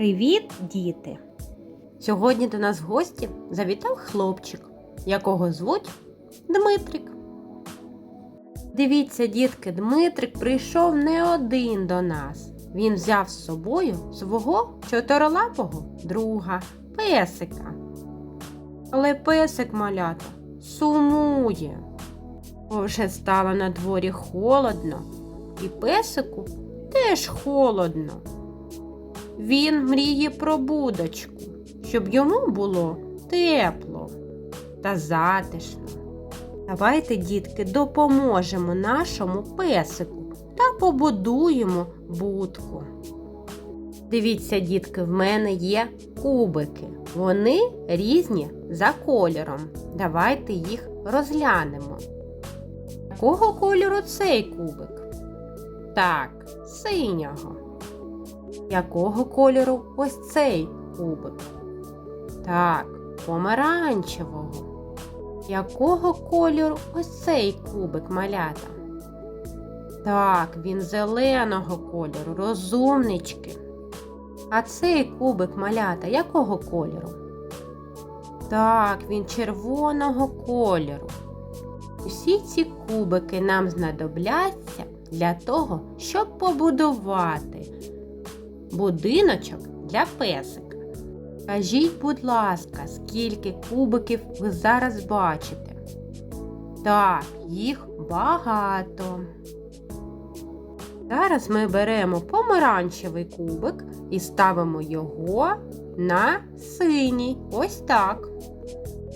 Привіт, діти! Сьогодні до нас в гості завітав хлопчик, якого звуть Дмитрик. Дивіться, дітки, Дмитрик прийшов не один до нас. Він взяв з собою свого чотирилапого друга, песика. Але песик малята сумує. Бо вже стало на дворі холодно, і песику теж холодно. Він мріє про будочку, щоб йому було тепло та затишно. Давайте, дітки, допоможемо нашому песику та побудуємо будку. Дивіться, дітки, в мене є кубики. Вони різні за кольором. Давайте їх розглянемо. Якого кольору цей кубик? Так, синього. Якого кольору ось цей кубик? Так, помаранчевого. Якого кольору ось цей кубик малята? Так, він зеленого кольору, розумнички. А цей кубик малята якого кольору? Так, він червоного кольору. Усі ці кубики нам знадобляться для того, щоб побудувати будиночок для песика. Кажіть, будь ласка, скільки кубиків ви зараз бачите? Так, їх багато. Зараз ми беремо помаранчевий кубик і ставимо його на синій. Ось так.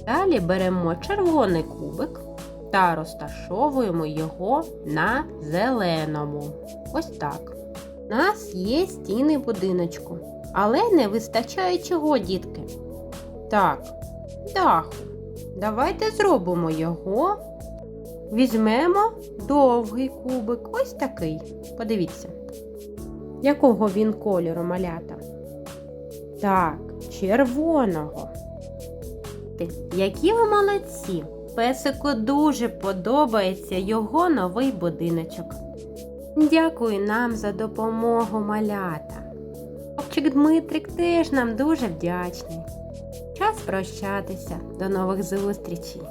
Далі беремо червоний кубик та розташовуємо його на зеленому. Ось так. У нас є стіни будиночку, але не вистачає чого, дітки. Так, даху. Давайте зробимо його. Візьмемо довгий кубик, ось такий. Подивіться, якого він кольору малята. Так, червоного. Які ви молодці! Песику дуже подобається його новий будиночок. Дякую нам за допомогу малята. Хлопчик Дмитрик теж нам дуже вдячний. Час прощатися. До нових зустрічей!